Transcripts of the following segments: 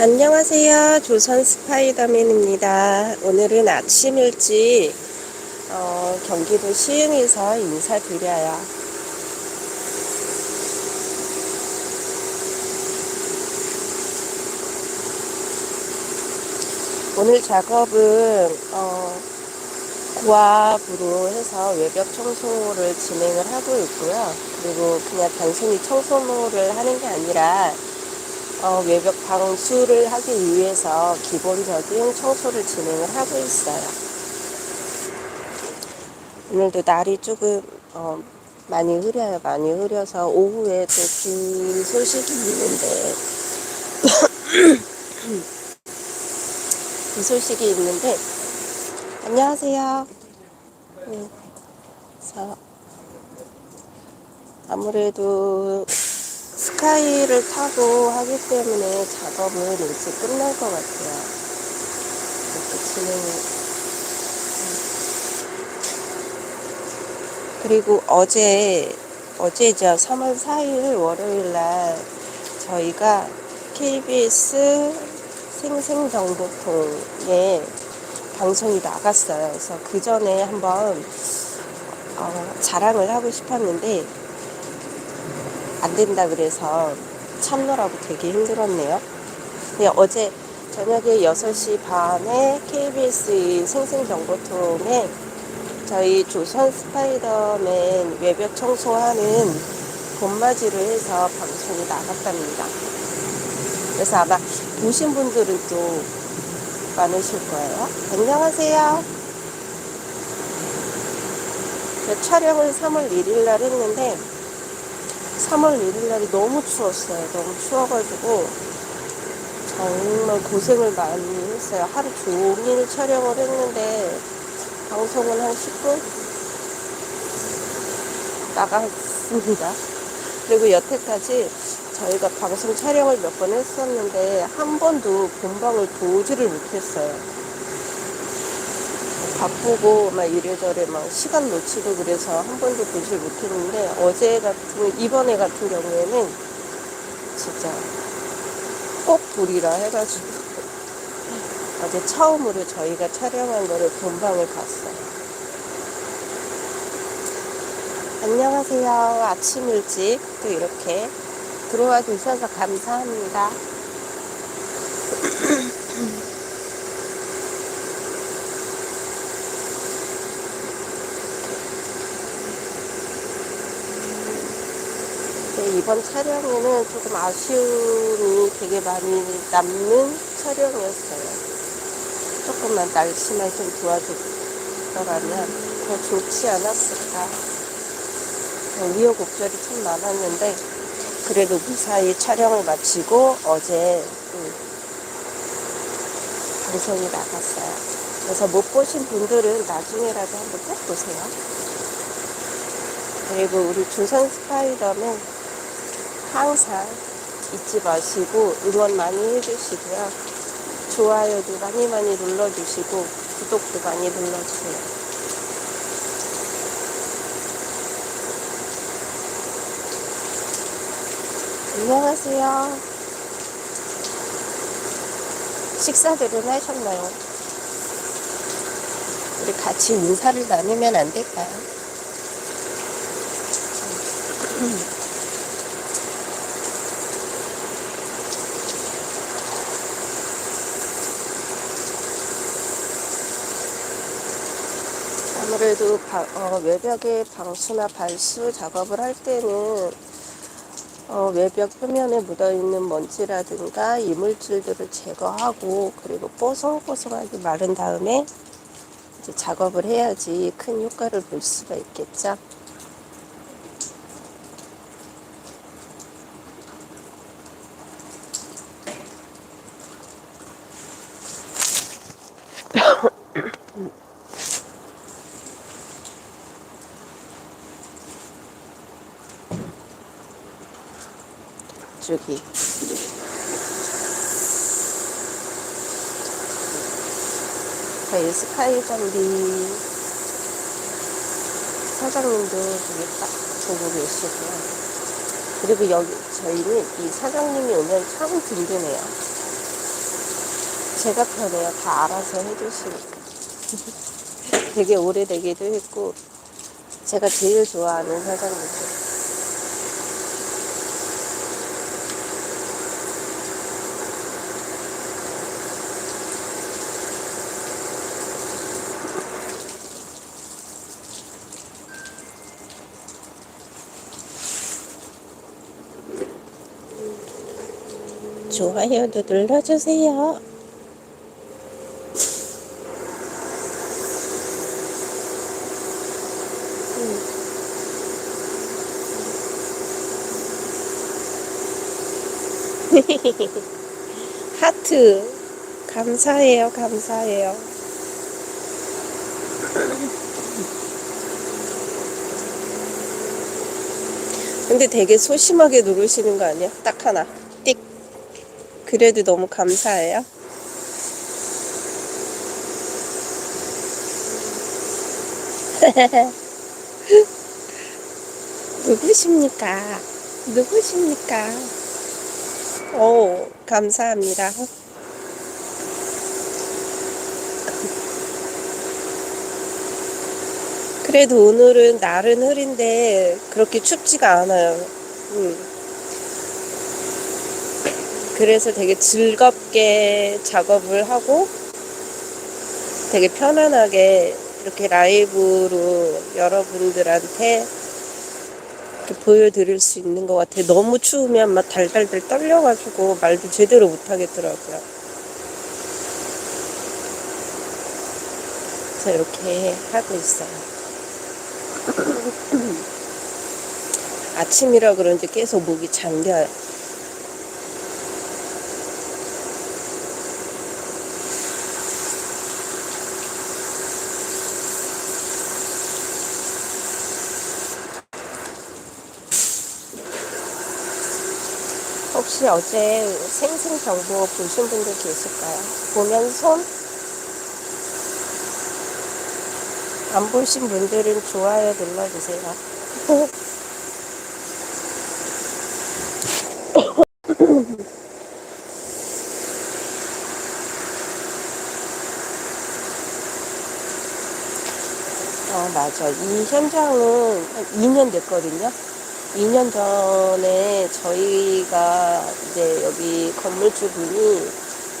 안녕하세요. 조선 스파이더맨입니다. 오늘은 아침 일찍 어, 경기도 시흥에서 인사드려요. 오늘 작업은 어, 고압으로 해서 외벽 청소를 진행을 하고 있고요. 그리고 그냥 단순히 청소를 하는 게 아니라 어, 외벽 방수를 하기 위해서 기본적인 청소를 진행을 하고 있어요. 오늘도 날이 조금 어, 많이 흐려요. 많이 흐려서 오후에 또 비 소식이 있는데 비 소식이 있는데 안녕하세요. 네. 그래서 아무래도 스카이를 타고 하기 때문에 작업은 일찍 끝날 것 같아요. 이렇게 진행을. 그리고 어제, 어제죠. 3월 4일 월요일 날 저희가 KBS 생생정보통에 방송이 나갔어요. 그래서 그 전에 한번 어, 자랑을 하고 싶었는데 안 된다 그래서 참느라고 되게 힘들었네요. 근데 어제 저녁에 6시 반에 KBS 생생정보통에 저희 조선 스파이더맨 외벽 청소하는 봄맞이를 해서 방송이 나갔답니다. 그래서 아마 보신 분들은 또 많으실 거예요. 안녕하세요. 저 촬영을 3월 1일 날 했는데 3월 1일 날이 너무 추웠어요. 너무 추워가지고 정말 고생을 많이 했어요. 하루 종일 촬영을 했는데 방송은 한 10분 나갔습니다. 그리고 여태까지 저희가 방송 촬영을 몇 번 했었는데 한 번도 본방을 보지를 못했어요. 바쁘고 막 이래저래 막 시간 놓치고 그래서 한 번도 보질 못했는데 어제 같은 이번에 같은 경우에는 진짜 꼭 보리라 해가지고 어제 처음으로 저희가 촬영한 거를 본방을 봤어요. 안녕하세요. 아침 일찍 또 이렇게 들어와 주셔서 감사합니다. 네, 이번 촬영에는 조금 아쉬움이 되게 많이 남는 촬영이었어요. 조금만 날씨만 좀 도와줬더라면 더 좋지 않았을까. 우여곡절이 참 많았는데 그래도 무사히 촬영을 마치고 어제 음, 방송이 나갔어요. 그래서 못 보신 분들은 나중에라도 한번 꼭 보세요. 그리고 우리 조선 스파이더맨 항상 잊지 마시고 응원 많이 해주시고요. 좋아요도 많이 많이 눌러주시고 구독도 많이 눌러주세요. 안녕하세요. 식사들은 하셨나요? 우리 같이 인사를 나누면 안 될까요? 아무래도 바, 어, 외벽에 방수나 발수 작업을 할 때는 어, 외벽 표면에 묻어있는 먼지라든가 이물질들을 제거하고 그리고 뽀송뽀송하게 마른 다음에 작업을 해야지 큰 효과를 볼 수가 있겠죠. 저기 저희 스카이 장비 사장님도 되게 딱 보고 계시고요. 그리고 여기 저희는 이 사장님이 오면 참 든든해요. 제가 편해요. 다 알아서 해주시니까. 되게 오래되기도 했고 제가 제일 좋아하는 사장님이에요. 좋아요도 눌러주세요. 하트. 감사해요. 감사해요. 근데 되게 소심하게 누르시는 거 아니야? 딱 하나. 띡 그래도 너무 감사해요 누구십니까? 누구십니까? 오, 감사합니다. 그래도 오늘은 날은 흐린데 그렇게 춥지가 않아요. 음. 그래서 되게 즐겁게 작업을 하고 되게 편안하게 이렇게 라이브로 여러분들한테 보여드릴 수 있는 것 같아요. 너무 추우면 막 달달달 떨려가지고 말도 제대로 못하겠더라고요. 그래서 이렇게 하고 있어요. 아침이라 그런지 계속 목이 잠겨요. 혹시 어제 생생 정보 보신 분들 계실까요? 보면 손? 안 보신 분들은 좋아요 눌러주세요. 어, 맞아. 이 현장은 한 2년 됐거든요. 2년 전에 저희가 이제 여기 건물주 분이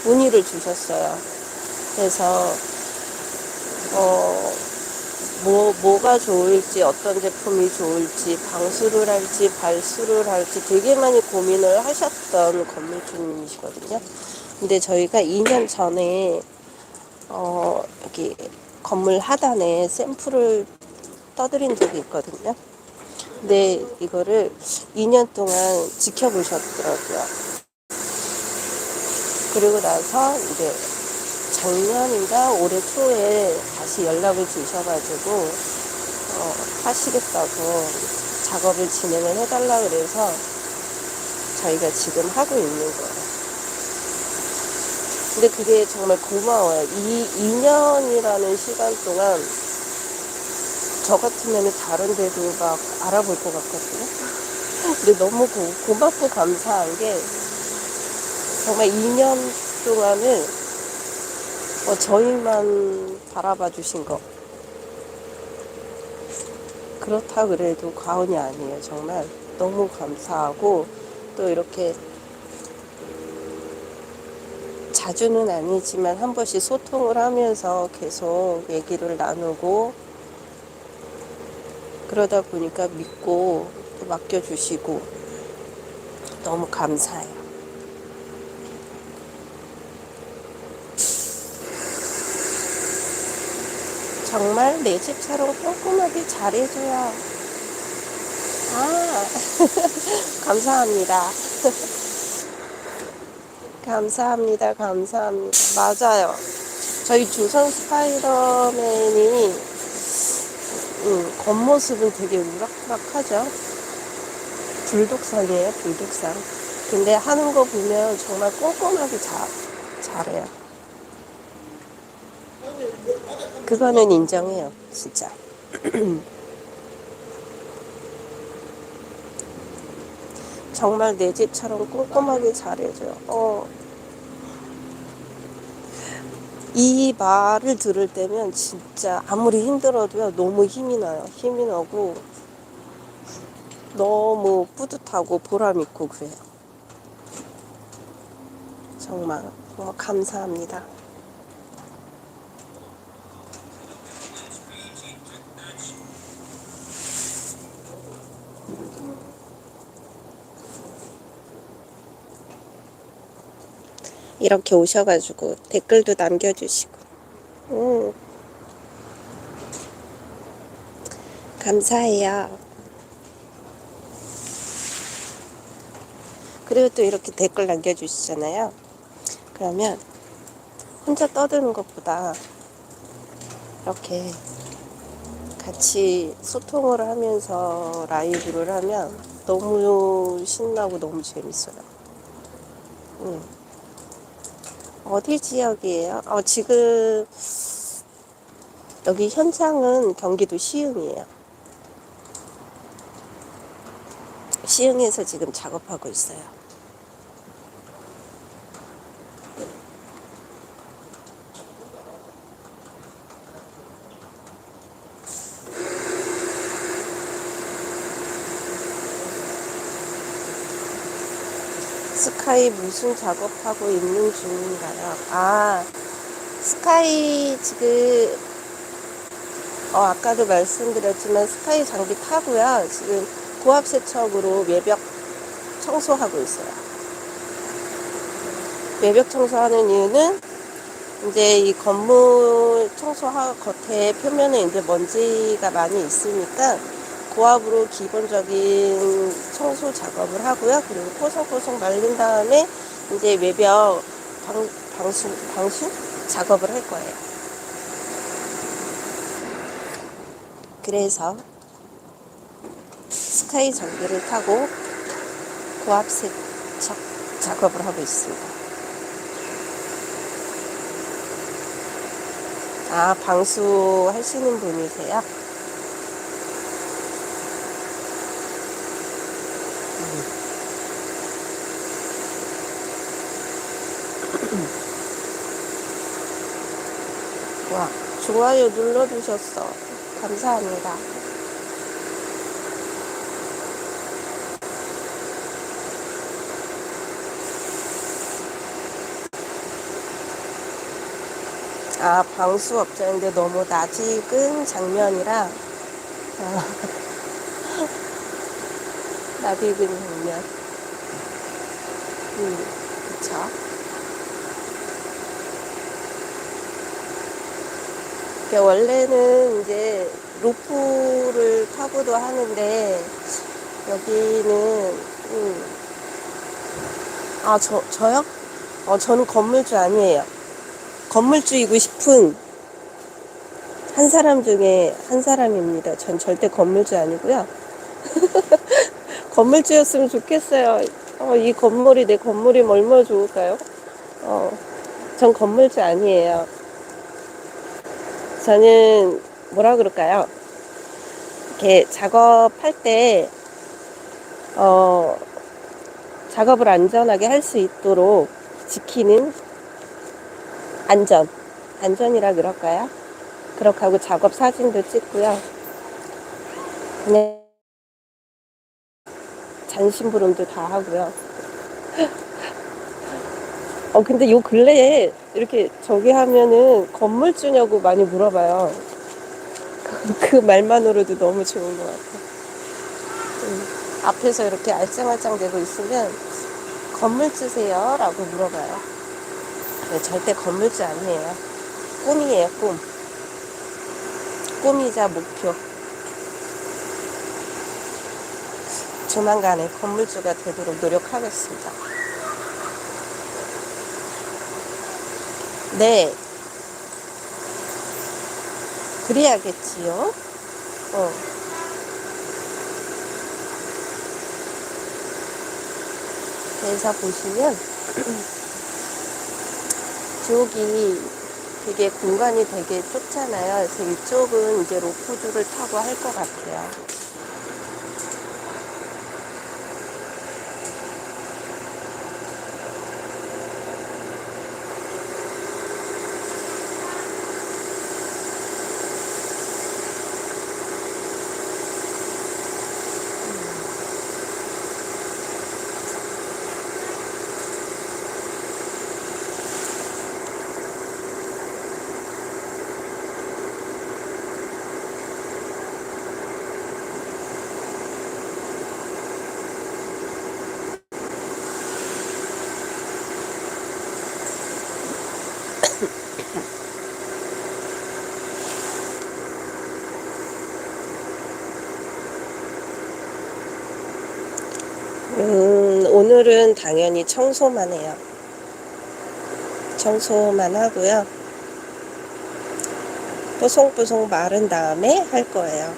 문의를 주셨어요. 그래서, 어, 뭐, 뭐가 좋을지, 어떤 제품이 좋을지, 방수를 할지, 발수를 할지 되게 많이 고민을 하셨던 건물주님이시거든요. 근데 저희가 2년 전에, 어, 여기 건물 하단에 샘플을 떠드린 적이 있거든요. 근데 이거를 2년 동안 지켜보셨더라고요. 그리고 나서 이제 작년인가 올해 초에 다시 연락을 주셔가지고 어, 하시겠다고 작업을 진행을 해달라 그래서 저희가 지금 하고 있는 거예요. 근데 그게 정말 고마워요. 이 2년이라는 시간 동안 저 같으면 다른 데도 막 알아볼 것 같거든요. 근데 너무 고, 고맙고 감사한 게 정말 2년 동안을 어, 저희만 바라봐 주신 거. 그렇다 그래도 과언이 아니에요. 정말 너무 감사하고 또 이렇게 자주는 아니지만 한 번씩 소통을 하면서 계속 얘기를 나누고 그러다 보니까 믿고 또 맡겨주시고 너무 감사해요. 정말 내 집처럼 꼼꼼하게 잘해줘요. 아, 감사합니다. 감사합니다. 감사합니다. 맞아요. 저희 조선 스파이더맨이 음, 겉모습은 되게 우락부락하죠. 불독상이에요, 불독상. 근데 하는 거 보면 정말 꼼꼼하게 자, 잘해요. 그거는 인정해요, 진짜. 정말 내 집처럼 꼼꼼하게 잘해줘요. 어, 이 말을 들을 때면 진짜 아무리 힘들어도요 너무 힘이 나요. 힘이 나고 너무 뿌듯하고 보람 있고 그래요. 정말 정말 감사합니다. 이렇게 오셔가지고 댓글도 남겨주시고, 음, 감사해요. 그리고 또 이렇게 댓글 남겨주시잖아요. 그러면 혼자 떠드는 것보다 이렇게 같이 소통을 하면서 라이브를 하면 너무 신나고 너무 재밌어요. 음. 어디 지역이에요? 어, 지금 여기 현장은 경기도 시흥이에요. 시흥에서 지금 작업하고 있어요. 스카이 무슨 작업하고 있는 중인가요? 아, 스카이 지금, 어, 아까도 말씀드렸지만 스카이 장비 타고요. 지금 고압 세척으로 외벽 청소하고 있어요. 외벽 청소하는 이유는 이제 이 건물 청소하 겉에 표면에 이제 먼지가 많이 있으니까 고압으로 기본적인 청소 작업을 하고요. 그리고 뽀송뽀송 말린 다음에 이제 외벽 방, 방수, 방수 작업을 할 거예요. 그래서 스카이 전기를 타고 고압 세척 작업을 하고 있습니다. 아, 방수 하시는 분이세요? 와, 좋아요 눌러주셨어. 감사합니다. 아, 방수업자인데 너무 낯익은 장면이라, 아, 낯익은 장면. 음, 그쵸. 이게 원래는 이제 로프를 타고도 하는데, 여기는, 음, 아, 저, 저요? 어, 저는 건물주 아니에요. 건물주이고 싶은 한 사람 중에 한 사람입니다. 전 절대 건물주 아니고요. 건물주였으면 좋겠어요. 어, 이 건물이 내 건물이 얼마나 좋을까요? 어, 전 건물주 아니에요. 저는 뭐라 그럴까요? 이렇게 작업할 때 어, 작업을 안전하게 할 수 있도록 지키는 안전, 안전이라 그럴까요? 그렇게 하고 작업 사진도 찍고요. 그냥 잔심부름도 다 하고요. 어, 근데 요 근래에 이렇게 저기 하면은 건물 주냐고 많이 물어봐요. 그 말만으로도 너무 좋은 것 같아요. 음, 앞에서 이렇게 알짱알짱 대고 있으면 건물 주세요? 라고 물어봐요. 네, 절대 건물주 아니에요. 꿈이에요, 꿈. 꿈이자 목표. 조만간에 건물주가 되도록 노력하겠습니다. 네. 그래야겠지요. 어. 그래서 보시면 이쪽이 되게 공간이 되게 좁잖아요. 그래서 이쪽은 이제 로프줄을 타고 할 것 같아요. 오늘은 당연히 청소만 해요. 청소만 하고요. 뽀송뽀송 마른 다음에 할 거예요.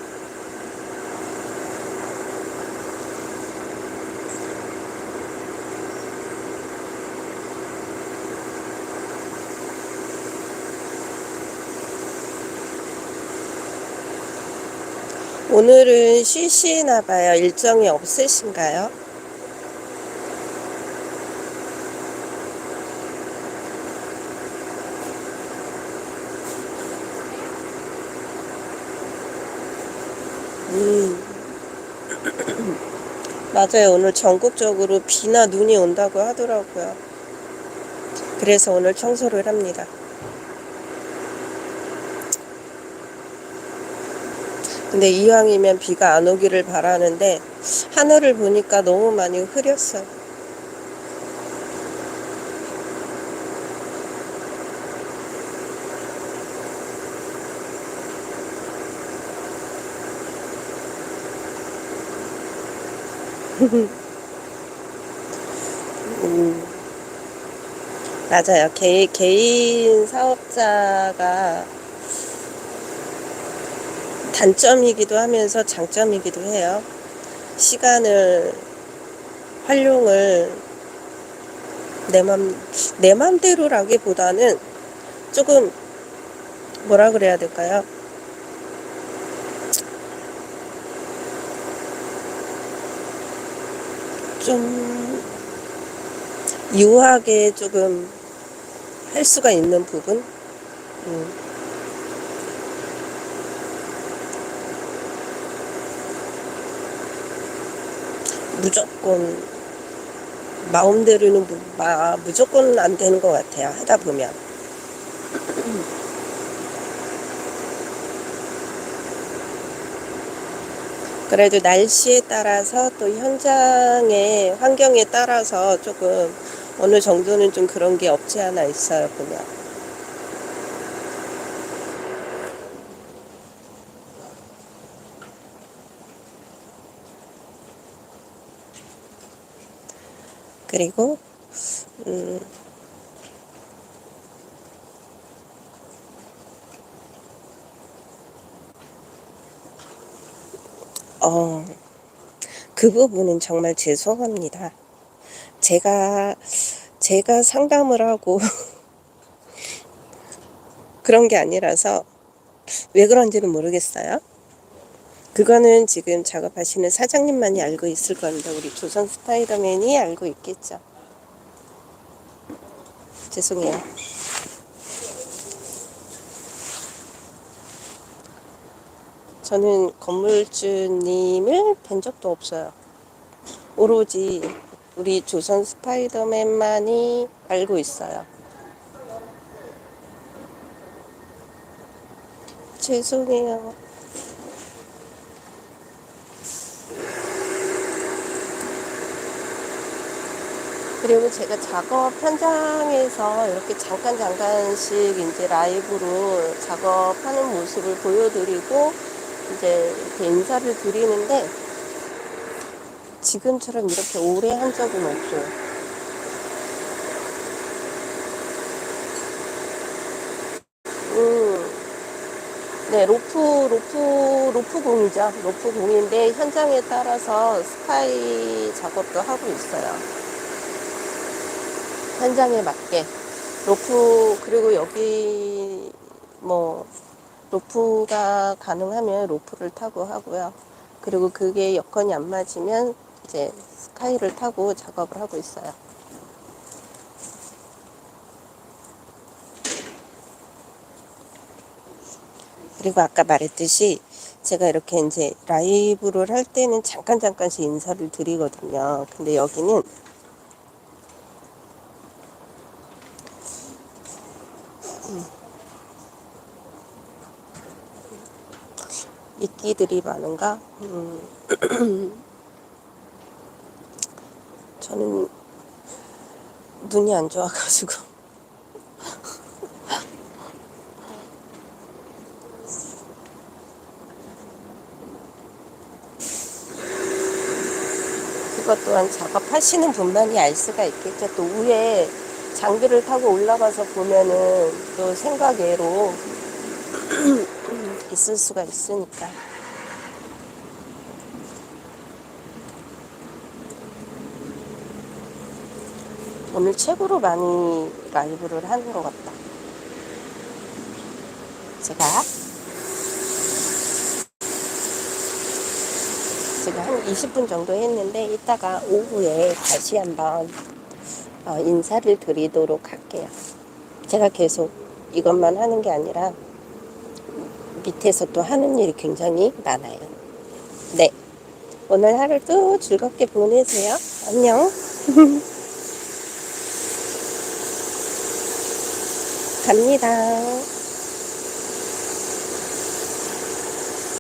오늘은 쉬시나 봐요. 일정이 없으신가요? 맞아요. 오늘 전국적으로 비나 눈이 온다고 하더라고요. 그래서 오늘 청소를 합니다. 근데 이왕이면 비가 안 오기를 바라는데 하늘을 보니까 너무 많이 흐렸어요. 음, 맞아요. 개, 개인 사업자가 단점이기도 하면서 장점이기도 해요. 시간을 활용을 내 맘, 내 맘대로라기보다는 조금 뭐라 그래야 될까요? 좀 유하게 조금 할 수가 있는 부분? 음. 무조건 마음대로는 무, 마, 무조건 안 되는 것 같아요. 하다 보면. 그래도 날씨에 따라서 또 현장의 환경에 따라서 조금 어느 정도는 좀 그런 게 없지 않아 있어요, 보면. 그리고 음, 어, 그 부분은 정말 죄송합니다. 제가 제가 상담을 하고 그런 게 아니라서 왜 그런지는 모르겠어요. 그거는 지금 작업하시는 사장님만이 알고 있을 겁니다. 우리 조선 스파이더맨이 알고 있겠죠. 죄송해요. 저는 건물주님을 뵌 적도 없어요. 오로지 우리 조선 스파이더맨만이 알고 있어요. 죄송해요. 그리고 제가 작업 현장에서 이렇게 잠깐 잠깐씩 이제 라이브로 작업하는 모습을 보여드리고 이제 인사를 드리는데 지금처럼 이렇게 오래 한 적은 없어요. 음, 네, 로프, 로프, 로프 공이죠. 로프 공인데 현장에 따라서 스카이 작업도 하고 있어요. 현장에 맞게. 로프, 그리고 여기 뭐, 로프가 가능하면 로프를 타고 하고요. 그리고 그게 여건이 안 맞으면 이제 스카이를 타고 작업을 하고 있어요. 그리고 아까 말했듯이 제가 이렇게 이제 라이브를 할 때는 잠깐 잠깐씩 인사를 드리거든요. 근데 여기는 이끼들이 많은가? 음. 저는 눈이 안 좋아가지고 것 또한 작업하시는 분만이 알 수가 있겠죠. 또 위에 장비를 타고 올라가서 보면은 또 생각 외로 있을 수가 있으니까. 오늘 최고로 많이 라이브를 하는 것 같다. 제가 제가 한 20분 정도 했는데 이따가 오후에 다시 한번 어, 인사를 드리도록 할게요. 제가 계속 이것만 하는 게 아니라 밑에서 또 하는 일이 굉장히 많아요. 네. 오늘 하루도 즐겁게 보내세요. 안녕. 갑니다.